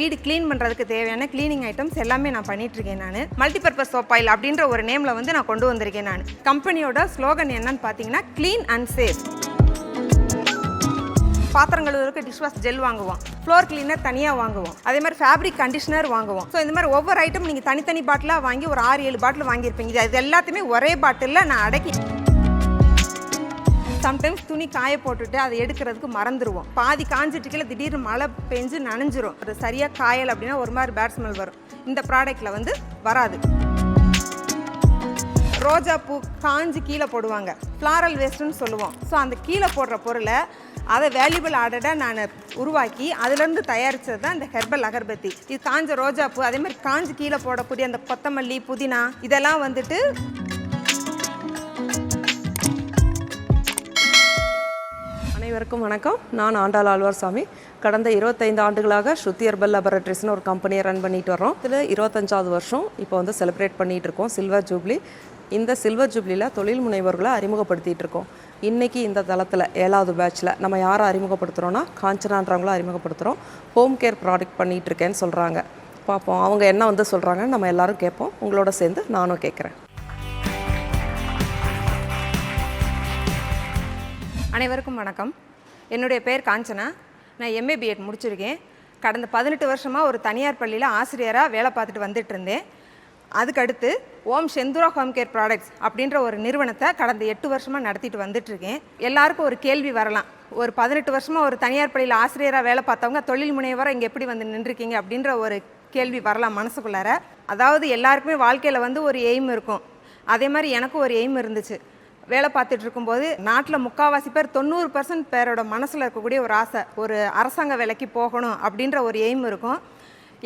வீடு க்ளீன் பண்ணுறதுக்கு தேவையான க்ளீனிங் ஐட்டம்ஸ் எல்லாமே நான் பண்ணிட்டு இருக்கேன் நான். மல்டிபர்பஸ் சோப் ஆயில் அப்படின்ற ஒரு நேமில் வந்து நான் கொண்டு வந்திருக்கேன் நான். கம்பெனியோட ஸ்லோகன் என்னன்னு பார்த்தீங்கன்னா க்ளீன் அண்ட் சேஃப் பாத்திரம் கழுவுறதுக்கு டிஷ் வாஷ் ஜெல் வாங்குவோம். ஃப்ளோர் கிளீனர் தனியாக வாங்குவோம். அதே மாதிரி ஃபேப்ரிக் கண்டிஷனர் வாங்குவோம். ஸோ இந்த மாதிரி ஒவ்வொரு ஐட்டம் நீங்கள் தனித்தனி பாட்டிலாக வாங்கி ஒரு ஆறு ஏழு பாட்டில் வாங்கியிருப்பீங்க. இது எல்லாத்தையுமே ஒரே பாட்டிலில் நான் அடக்கி சம்டைம்ஸ் துணி காய போட்டுட்டு அதை எடுக்கிறதுக்கு மறந்துடுவோம் பாதி காஞ்சிட்டு கீழே திடீர்னு மழை பெஞ்சு நனைஞ்சிரும். அது சரியாக காயல் அப்படின்னா ஒரு மாதிரி பேட் ஸ்மெல் வரும். இந்த ப்ராடக்டில் வந்து வராது. ரோஜா பூ காஞ்சி கீழே போடுவாங்க. ஃப்ளாரல் வேஸ்ட்டுன்னு சொல்லுவோம். ஸோ அந்த கீழே போடுற பொருளை அதை வேல்யூபிள் ஆர்டராக நான் உருவாக்கி அதுலேருந்து தயாரித்தது தான் இந்த ஹெர்பல் அகர்பத்தி. இது காஞ்ச ரோஜா பூ அதே மாதிரி காஞ்சி கீழே போடக்கூடிய அந்த கொத்தமல்லி புதினா இதெல்லாம் வந்துட்டு அனைவருக்கும் வணக்கம். நான் ஆண்டாள் ஆழ்வார் சாமி கடந்த இருபத்தைந்து ஆண்டுகளாக ஸ்ருதி ஹெர்பல் லெபரட்டரிஸ்னு ஒரு கம்பெனியை ரன் பண்ணிட்டு வரோம் இதில் இருபத்தஞ்சாவது வருஷம் இப்போ வந்து செலிப்ரேட் பண்ணிகிட்டு இருக்கோம். Silver jubilee. இந்த சில்வர் ஜூப்ளியில் தொழில் முனைவர்களை அறிமுகப்படுத்திகிட்டு இருக்கோம். இன்றைக்கி இந்த தளத்தில் ஏழாவது பேட்ச்சில் நம்ம யாரை அறிமுகப்படுத்துகிறோன்னா காஞ்சனான்றவங்களும் அறிமுகப்படுத்துகிறோம் ஹோம் கேர் ப்ராடக்ட் பண்ணிகிட்டு இருக்கேன்னு சொல்கிறாங்க பார்ப்போம். அவங்க என்ன வந்து சொல்கிறாங்கன்னு நம்ம எல்லாரும் கேட்போம். உங்களோட சேர்ந்து நானும் கேட்குறேன். அனைவருக்கும் வணக்கம். என்னுடைய பேர் காஞ்சனா. நான் எம்ஏ பிஎட் முடிச்சிருக்கேன். கடந்த பதினெட்டு வருஷமாக ஒரு தனியார் பள்ளியில் ஆசிரியராக வேலை பார்த்துட்டு வந்துட்டு இருந்தேன். அதுக்கடுத்து Om Senthura home care products அப்படின்ற ஒரு நிறுவனத்தை கடந்த எட்டு வருஷமாக நடத்திட்டு வந்துட்டுருக்கேன் எல்லாருக்கும் ஒரு கேள்வி வரலாம். ஒரு பதினெட்டு வருஷமாக ஒரு தனியார் பள்ளியில் ஆசிரியராக வேலை பார்த்தவங்க தொழில் முனைவராக இங்கே எப்படி வந்து நின்றுருக்கீங்க அப்படின்ற ஒரு கேள்வி வரலாம் மனசுக்குள்ளார. அதாவது எல்லாருக்குமே வாழ்க்கையில் வந்து ஒரு எய்ம் இருக்கும். அதே மாதிரி எனக்கும் ஒரு எய்ம் இருந்துச்சு. வேலை பார்த்துட்டு இருக்கும்போது நாட்டில் முக்காவாசி பேர் தொண்ணூறு பர்சன்ட் பேரோட மனசில் இருக்கக்கூடிய ஒரு ஆசை ஒரு அரசாங்க வேலைக்கு போகணும் அப்படின்ற ஒரு எய்ம் இருக்கும்.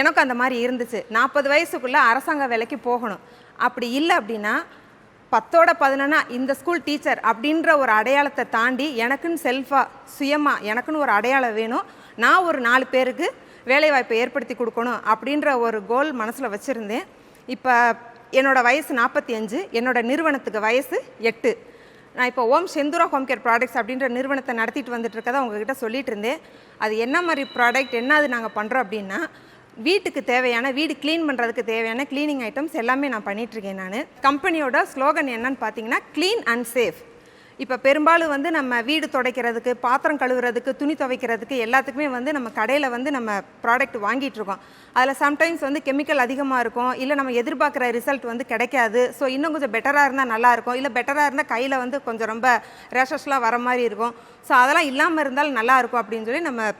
எனக்கும் அந்த மாதிரி இருந்துச்சு. நாற்பது வயசுக்குள்ளே அரசாங்க வேலைக்கு போகணும். அப்படி இல்லை அப்படின்னா பத்தோட பதினொன்னா இந்த ஸ்கூல் டீச்சர் அப்படின்ற ஒரு அடையாளத்தை தாண்டி எனக்குன்னு செல்ஃபாக சுயமாக எனக்குன்னு ஒரு அடையாளம் வேணும். நான் ஒரு நாலு பேருக்கு வேலைவாய்ப்பை ஏற்படுத்தி கொடுக்கணும் அப்படின்ற ஒரு கோல் மனசில் வச்சுருந்தேன். இப்போ என்னோடய வயசு நாற்பத்தி அஞ்சு என்னோட நிறுவனத்துக்கு வயசு எட்டு. நான் இப்போ Om Senthura home care products அப்படின்ற நிறுவனத்தை நடத்திட்டு வந்துட்டு இருக்கதை உங்ககிட்ட சொல்லிட்டு இருந்தேன். அது என்ன மாதிரி ப்ராடக்ட் என்ன அது நாங்கள் பண்ணுறோம் அப்படின்னா வீட்டுக்கு தேவையான வீடு க்ளீன் பண்ணுறதுக்கு தேவையான க்ளீனிங் ஐட்டம்ஸ் எல்லாமே நான் பண்ணிகிட்ருக்கேன் நான். கம்பெனியோட ஸ்லோகன் என்னன்னு பார்த்தீங்கன்னா க்ளீன் அண்ட் சேஃப் இப்போ பெரும்பாலும் வந்து நம்ம வீடு துடைக்கிறதுக்கு பாத்திரம் கழுவுறதுக்கு துணி துவைக்கிறதுக்கு எல்லாத்துக்குமே வந்து நம்ம கடையில் வந்து நம்ம ப்ராடக்ட் வாங்கிட்டுருக்கோம் அதில் சம்டைம்ஸ் வந்து கெமிக்கல் அதிகமாக இருக்கும். இல்லை நம்ம எதிர்பார்க்குற ரிசல்ட் வந்து கிடைக்காது. ஸோ இன்னும் கொஞ்சம் பெட்டராக இருந்தால் நல்லாயிருக்கும் இல்லை பெட்டராக இருந்தால் கையில் வந்து கொஞ்சம் ரொம்ப ரேஷஸ்லாம் வர மாதிரி இருக்கும். ஸோ அதெல்லாம் இல்லாமல் இருந்தால் நல்லாயிருக்கும் அப்படின்னு சொல்லி நம்ம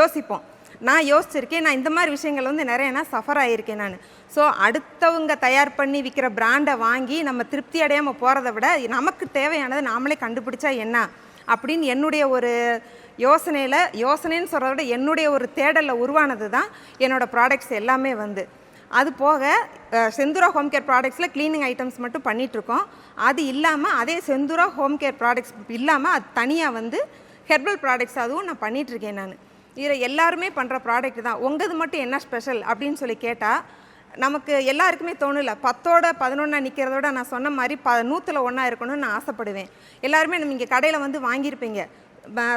யோசிப்போம். நான் யோசிச்சிருக்கேன் நான் இந்த மாதிரி விஷயங்கள் வந்து நிறைய நான் சஃபர் ஆகியிருக்கேன் நான். ஸோ அடுத்தவங்க தயார் பண்ணி விற்கிற பிராண்டை வாங்கி நம்ம திருப்தி அடையாமல் போகிறத விட நமக்கு தேவையானதை நாமளே கண்டுபிடிச்சா என்ன? அப்படின்னு என்னுடைய ஒரு யோசனையில் யோசனைன்னு சொல்கிறத விட என்னுடைய ஒரு தேடலில் உருவானது தான் என்னோடய ப்ராடக்ட்ஸ் எல்லாமே வந்து. அது போக செந்துரா ஹோம் கேர் ப்ராடக்ட்ஸில் க்ளீனிங் ஐட்டம்ஸ் மட்டும் பண்ணிகிட்ருக்கோம் அது இல்லாமல் அதே செந்துரா ஹோம் கேர் ப்ராடக்ட்ஸ் இல்லாமல் அது தனியாக வந்து ஹெர்பல் ப்ராடக்ட்ஸ் அதுவும் நான் பண்ணிகிட்ருக்கேன் நான். இதில் எல்லாருமே பண்ணுற ப்ராடக்ட் தான். உங்கது மட்டும் என்ன ஸ்பெஷல் அப்படின்னு சொல்லி கேட்டால் நமக்கு எல்லாருக்குமே தோணல பத்தோட பதினொன்றா நிற்கிறதோட நான் சொன்ன மாதிரி ப நூற்றில் ஒன்றா இருக்கணும்னு நான் ஆசைப்படுவேன். எல்லாருமே நம்ம இங்கே கடையில் வந்து வாங்கியிருப்பீங்க.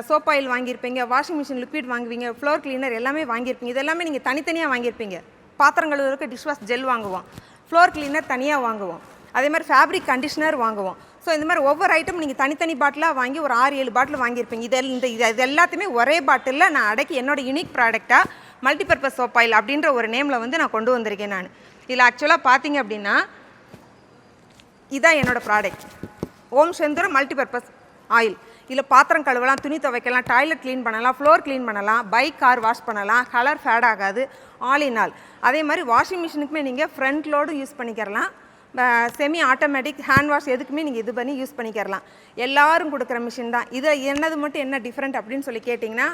சோப் ஆயில் வாங்கியிருப்பீங்க வாஷிங் மிஷின் லிக்விட் வாங்குவீங்க ஃப்ளோர் கிளீனர் எல்லாமே வாங்கியிருப்பீங்க. இது எல்லாமே நீங்கள் தனித்தனியாக வாங்கியிருப்பீங்க. பாத்திரம் கழுவுறதுக்கு டிஷ் வாஷ் ஜெல் வாங்குவோம். ஃப்ளோர் கிளீனர் தனியாக வாங்குவோம். அதே மாதிரி ஃபேப்ரிக் கண்டிஷனர் வாங்குவோம். ஸோ இந்த மாதிரி ஒவ்வொரு ஐட்டம் நீங்கள் தனித்தனி பாட்டிலாக வாங்கி ஒரு ஆறு ஏழு பாட்டில் வாங்கியிருப்பீங்க. இதில் இந்த இது இது எல்லாத்தையுமே ஒரே பாட்டிலில் நான் அடக்கி என்னோடய யூனிக் ப்ராடக்டாக மல்டிபர்பஸ் சோப் ஆயில் அப்படின்ற ஒரு நேமில் வந்து நான் கொண்டு வந்திருக்கேன் நான். இதில் ஆக்சுவலாக பார்த்தீங்க அப்படின்னா இதான் என்னோடய product Om Senthooram multipurpose oil இதில் பாத்திரம் கழுவலாம் துணி துவைக்கலாம் டாய்லெட் க்ளீன் பண்ணலாம் ஃப்ளோர் க்ளீன் பண்ணலாம் பைக் கார் வாஷ் பண்ணலாம் கலர் ஃபேட் ஆகாது ஆல் இன் ஆல் அதே மாதிரி வாஷிங் மிஷினுக்குமே நீங்கள் ஃப்ரண்ட் லோடும் யூஸ் பண்ணிக்கிறலாம். செமி ஆட்டோமேட்டிக் ஹேண்ட் வாஷ் எதுக்குமே நீங்கள் இது பண்ணி யூஸ் பண்ணிக்கிறலாம். எல்லாரும் கொடுக்குற மிஷின் தான். இது என்னது மட்டும் என்ன டிஃப்ரெண்ட் அப்படின்னு சொல்லி கேட்டிங்கன்னா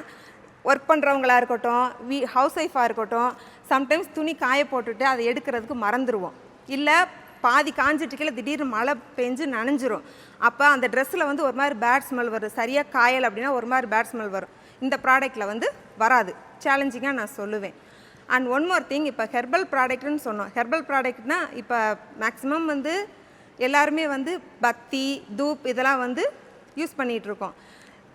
ஒர்க் பண்ணுறவங்களாக இருக்கட்டும் வீ ஹவுஸ் ஒய்ஃபாக இருக்கட்டும் சம்டைம்ஸ் துணி காய போட்டுட்டு அதை எடுக்கிறதுக்கு மறந்துடுவோம் இல்லை பாதி காஞ்சிட்டு கீழே திடீர்னு மழை பெஞ்சு நனைஞ்சிரும். அப்போ அந்த ட்ரெஸ்ஸில் வந்து ஒரு மாதிரி பேட் ஸ்மெல் வரும் சரியாக காயல் அப்படின்னா ஒரு மாதிரி பேட் ஸ்மெல் வரும். இந்த ப்ராடக்ட்டில் வந்து வராது. சேலஞ்சிங்காக நான் சொல்லுவேன். அண்ட் ஒன் மோர் திங் இப்போ ஹெர்பல் ப்ராடக்ட்னு சொன்னோம். ஹெர்பல் ப்ராடக்ட்னா இப்போ மேக்ஸிமம் வந்து எல்லாருமே வந்து பத்தி தூப் இதெல்லாம் வந்து யூஸ் பண்ணிகிட்ருக்கோம்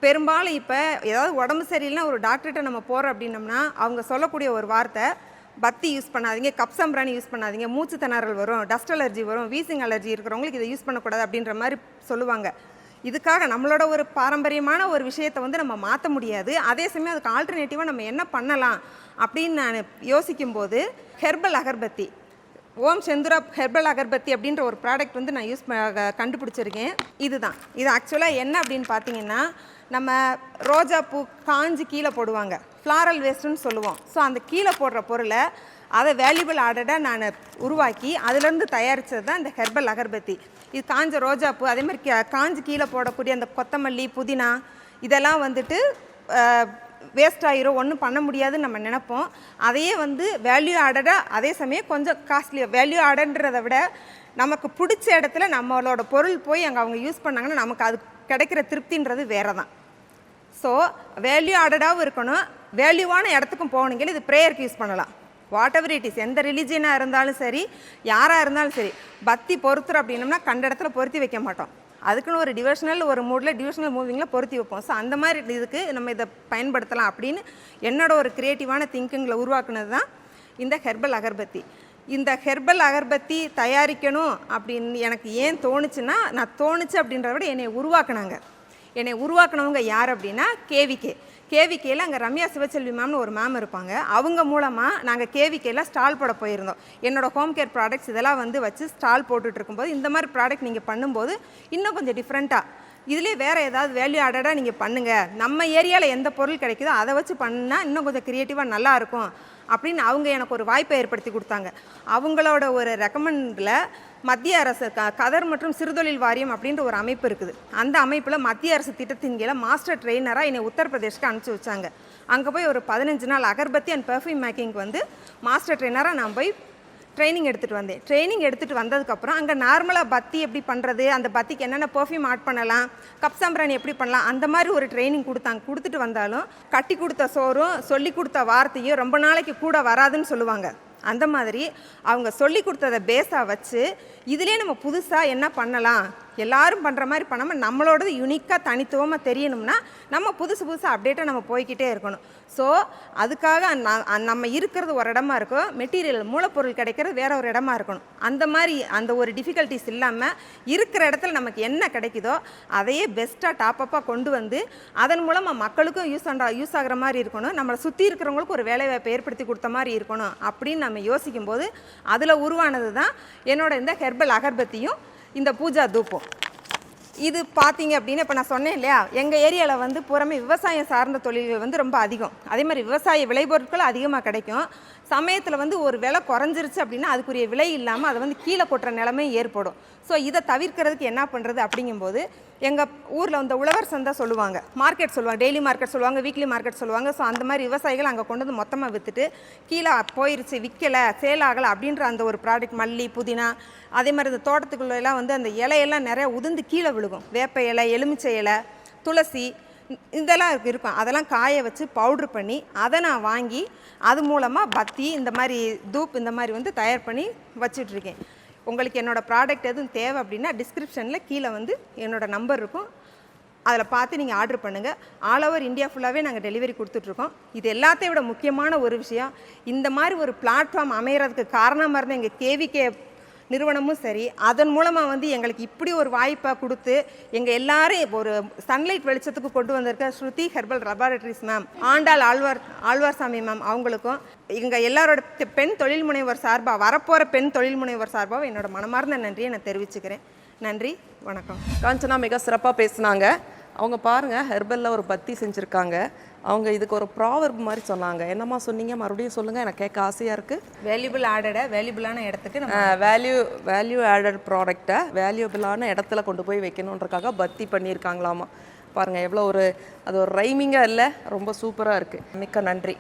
பெரும்பாலும் இப்போ ஏதாவது உடம்பு சரியில்லைன்னா ஒரு டாக்டர்கிட்ட நம்ம போகிறோம் அப்படின்னம்னா அவங்க சொல்லக்கூடிய ஒரு வார்த்தை பத்தி யூஸ் பண்ணாதீங்க கப்சம்பிராணி யூஸ் பண்ணாதீங்க மூச்சு திணறல் வரும் டஸ்ட் அலர்ஜி வரும் வீசிங் அலர்ஜி இருக்கிறவங்களுக்கு இதை யூஸ் பண்ணக்கூடாது அப்படின்ற மாதிரி சொல்லுவாங்க. இதுக்காக நம்மளோட ஒரு பாரம்பரியமான ஒரு விஷயத்தை வந்து நம்ம மாற்ற முடியாது. அதே சமயம் அதுக்கு ஆல்டர்னேட்டிவாக நம்ம என்ன பண்ணலாம் அப்படின்னு நான் யோசிக்கும்போது ஹெர்பல் அகர்பத்தி ஓம் செந்துரா ஹெர்பல் அகர்பத்தி அப்படின்ற ஒரு ப்ராடக்ட் வந்து நான் யூஸ் கண்டுபிடிச்சிருக்கேன். இதுதான். இது ஆக்சுவலாக என்ன அப்படின்னு பார்த்தீங்கன்னா நம்ம ரோஜா பூ காஞ்சி கீழே போடுவாங்க. ஃப்ளாரல் வேஸ்ட்டுன்னு சொல்லுவோம். ஸோ அந்த கீழே போடுற பொருளை அதை வேல்யூபிள் ஆர்டராக நான் உருவாக்கி அதுலேருந்து தயாரித்தது தான் இந்த ஹெர்பல் அகர்பத்தி. இது காஞ்ச ரோஜாப்பூ அதே மாதிரி காஞ்சி கீழே போடக்கூடிய அந்த கொத்தமல்லி புதினா இதெல்லாம் வந்துட்டு வேஸ்ட் ஆகிரும் ஒன்றும் பண்ண முடியாதுன்னு நம்ம நினப்போம். அதையே வந்து வேல்யூ ஆடடாக அதே சமயம் கொஞ்சம் காஸ்ட்லி வேல்யூ ஆர்டர்ன்றதை விட நமக்கு பிடிச்ச இடத்துல நம்மளோட பொருள் போய் அங்கே அவங்க யூஸ் பண்ணாங்கன்னா நமக்கு அது கிடைக்கிற திருப்தின்றது வேறு தான் ஸோ வேல்யூ ஆடடாகவும் இருக்கணும். வேல்யூவான இடத்துக்கும் போகணுங்கிற இது ப்ரேயருக்கு யூஸ் பண்ணலாம். வாட் எவர் இட் இஸ் எந்த ரிலீஜியனாக இருந்தாலும் சரி யாராக இருந்தாலும் சரி பக்தி பொறுத்துறோம் அப்படின்னம்னா கண்ட இடத்துல பொருத்தி வைக்க மாட்டோம். அதுக்குன்னு ஒரு டிவிஷனல் ஒரு மூடில் டிவிஷனல் மூவிங்கில் பொருத்தி வைப்போம். ஸோ அந்த மாதிரி இதுக்கு நம்ம இதை பயன்படுத்தலாம் அப்படின்னு என்னோட ஒரு க்ரியேட்டிவான திங்கிங்கில் உருவாக்குனது தான் இந்த ஹெர்பல் அகர்பத்தி. இந்த ஹெர்பல் அகர்பத்தி தயாரிக்கணும் அப்படின்னு எனக்கு ஏன் தோணுச்சுன்னா நான் தோணுச்சு அப்படின்றத விட என்னை உருவாக்குனாங்க. என்னை உருவாக்குனவங்க யார் அப்படின்னா கேவிகே கேவிகேயில் அங்கே ரம்யா சிவச்செல்வி மேம்னு ஒரு மேம் இருப்பாங்க. அவங்க மூலமாக நாங்கள் கேவிகேயில் ஸ்டால் போட போயிருந்தோம். என்னோட ஹோம் கேர் ப்ராடக்ட்ஸ் இதெல்லாம் வந்து வச்சு ஸ்டால் போட்டுட்டு இருக்கும்போது இந்த மாதிரி ப்ராடக்ட் நீங்கள் பண்ணும்போது இன்னும் கொஞ்சம் டிஃப்ரெண்ட்டாக இதுலேயே வேறு ஏதாவது வேல்யூ ஆடடாக நீங்கள் பண்ணுங்கள் நம்ம ஏரியாவில் எந்த பொருள் கிடைக்குதோ அதை வச்சு பண்ணால் இன்னும் கொஞ்சம் க்ரியேட்டிவாக நல்லாயிருக்கும் அப்படின்னு அவங்க எனக்கு ஒரு வாய்ப்பை ஏற்படுத்தி கொடுத்தாங்க. அவங்களோட ஒரு ரெக்கமெண்டில் மத்திய அரசு க கதர் மற்றும் சிறுதொழில் வாரியம் அப்படின்ற ஒரு அமைப்பு இருக்குது. அந்த அமைப்பில் மத்திய அரசு திட்டத்தின் கீழே மாஸ்டர் ட்ரெயினராக என்னை உத்தரப்பிரதேஷ்க்கு அனுப்பிச்சி வச்சாங்க. அங்கே போய் ஒரு பதினஞ்சு நாள் அகர்பத்தி அண்ட் பெர்ஃப்யூம் மேக்கிங் வந்து மாஸ்டர் ட்ரெயினராக நான் போய் ட்ரைனிங் எடுத்துகிட்டு வந்தேன். ட்ரைனிங் எடுத்துகிட்டு வந்ததுக்கப்புறம் அங்கே நார்மலாக பத்தி எப்படி பண்ணுறது அந்த பத்திக்கு என்னென்ன பர்ஃப்யூம் ஆட் பண்ணலாம் கப் சாம்பிராணி எப்படி பண்ணலாம் அந்த மாதிரி ஒரு ட்ரைனிங் கொடுத்தாங்க. கொடுத்துட்டு வந்தாலும் கட்டி கொடுத்த சோறும் சொல்லி கொடுத்த வார்த்தையும் ரொம்ப நாளைக்கு கூட வராதுன்னு சொல்லுவாங்க. அந்த மாதிரி அவங்க சொல்லி கொடுத்ததை பேஸாக வச்சு இதுலேயே நம்ம புதுசாக என்ன பண்ணலாம் எல்லாரும் பண்ணுற மாதிரி பண்ணாமல் நம்மளோடது யுனிக்காக தனித்துவமாக தெரியணும்னா நம்ம புதுசு புதுசாக அப்டேட்டாக நம்ம போய்க்கிட்டே இருக்கணும். ஸோ அதுக்காக ந- நம்ம இருக்கிறது ஒரு இடமா இருக்கும் மெட்டீரியல் மூலப்பொருள் கிடைக்கிறது வேற ஒரு இடமா இருக்கணும். அந்த மாதிரி அந்த ஒரு டிஃபிகல்ட்டிஸ் இல்லாமல் இருக்கிற இடத்துல நமக்கு என்ன கிடைக்குதோ அதையே பெஸ்ட்டாக டாப்பப்பாக கொண்டு வந்து அதன் மூலமாக மக்களுக்கும் யூஸ் ஆண்டா யூஸ் ஆகுற மாதிரி இருக்கணும். நம்மளை சுற்றி இருக்கிறவங்களுக்கு ஒரு வேலைவாய்ப்பை ஏற்படுத்தி கொடுத்த மாதிரி இருக்கணும் அப்படின்னு நம்ம யோசிக்கும்போது அதில் உருவானது தான் என்னோட இந்த ஹெர்பல் அகர்பத்தியும் இந்த பூஜா தூப்பம் இது பார்த்தீங்க அப்படின்னு இப்போ நான் சொன்னேன் இல்லையா? எங்கள் ஏரியாவில் வந்து புறமே விவசாயம் சார்ந்த தொழில்கள் வந்து ரொம்ப அதிகம். அதே மாதிரி விவசாய விளைபொருட்கள் அதிகமாக கிடைக்கும். சமயத்தில் வந்து ஒரு விலை குறைஞ்சிருச்சு அப்படின்னா அதுக்குரிய விலை இல்லாமல் அதை வந்து கீழே கொட்டுற நிலைமை ஏற்படும். ஸோ இதை தவிர்க்கிறதுக்கு என்ன பண்ணுறது அப்படிங்கும்போது எங்கள் ஊரில் வந்து உழவர் சந்தை சொல்லுவாங்க. மார்க்கெட் சொல்லுவாங்க டெய்லி மார்க்கெட் சொல்லுவாங்க வீக்லி மார்க்கெட் சொல்லுவாங்க. ஸோ அந்த மாதிரி விவசாயிகள் அங்கே கொண்டு வந்து மொத்தமாக விற்றுட்டு கீழே போயிருச்சு விற்கலை சேல் ஆகலை அப்படின்ற அந்த ஒரு ப்ராடக்ட் மல்லி புதினா அதே மாதிரி இந்த தோட்டத்துக்குள்ளெல்லாம் வந்து அந்த இலையெல்லாம் நிறைய உதிர்ந்து கீழே விழுகும். வேப்ப இலை எலுமிச்சை இலை துளசி இதெல்லாம் இருக்கும். அதெல்லாம் காய வச்சு பவுட்ரு பண்ணி அதை நான் வாங்கி அது மூலமாக பத்தி இந்த மாதிரி தூப் இந்த மாதிரி வந்து தயார் பண்ணி வச்சிட்ருக்கேன் உங்களுக்கு என்னோட ப்ராடக்ட் எதுவும் தேவை அப்படின்னா டிஸ்கிரிப்ஷனில் கீழே வந்து என்னோடய நம்பர் இருக்கும். அதில் பார்த்து நீங்கள் ஆர்டர் பண்ணுங்கள் ஆல் ஓவர் இந்தியா ஃபுல்லாகவே நாங்கள் டெலிவரி கொடுத்துட்ருக்கோம். இது எல்லாத்தையும் விட முக்கியமான ஒரு விஷயம். இந்த மாதிரி ஒரு பிளாட்ஃபார்ம் அமையறதுக்கு காரணமாக இருந்த எங்கள் கேவிகே நிறுவனமும் சரி அதன் மூலமாக வந்து எங்களுக்கு இப்படி ஒரு வாய்ப்பை கொடுத்து எங்கள் எல்லாரையும் ஒரு சன்லைட் வெளிச்சத்துக்கு கொண்டு வந்திருக்க Shruti herbal laboratories ma'am Andal Alwar Alwarsamy ma'am அவங்களுக்கும் எங்கள் எல்லாரோட பெண் தொழில் முனைவர் சார்பாக வரப்போகிற பெண் தொழில் முனைவர் சார்பாக என்னோட மனமார்ந்த நன்றியை நான் தெரிவிச்சுக்கிறேன். நன்றி வணக்கம். காஞ்சனா மிக சிறப்பாக பேசுனாங்க. அவங்க பாருங்கள் ஹெர்பலில் ஒரு பத்தி செஞ்சுருக்காங்க. அவங்க இதுக்கு ஒரு ப்ராவர்ப் மாதிரி சொன்னாங்க. என்னம்மா சொன்னீங்க? மறுபடியும் சொல்லுங்க. எனக்கு கேட்க ஆசையாக இருக்குது வேல்யூபிள் ஆடடை வேல்யூபிளான இடத்துக்கு நம்ம வேல்யூ வேல்யூ ஆடட் ப்ராடக்டை வேல்யூபிளான இடத்துல கொண்டு போய் வைக்கணுன்றக்காக பத்தி பண்ணியிருக்காங்களாமா. பாருங்கள் எவ்வளோ ஒரு அது ஒரு ரைமிங்காக இல்லை ரொம்ப சூப்பராக இருக்குது மிக்க நன்றி.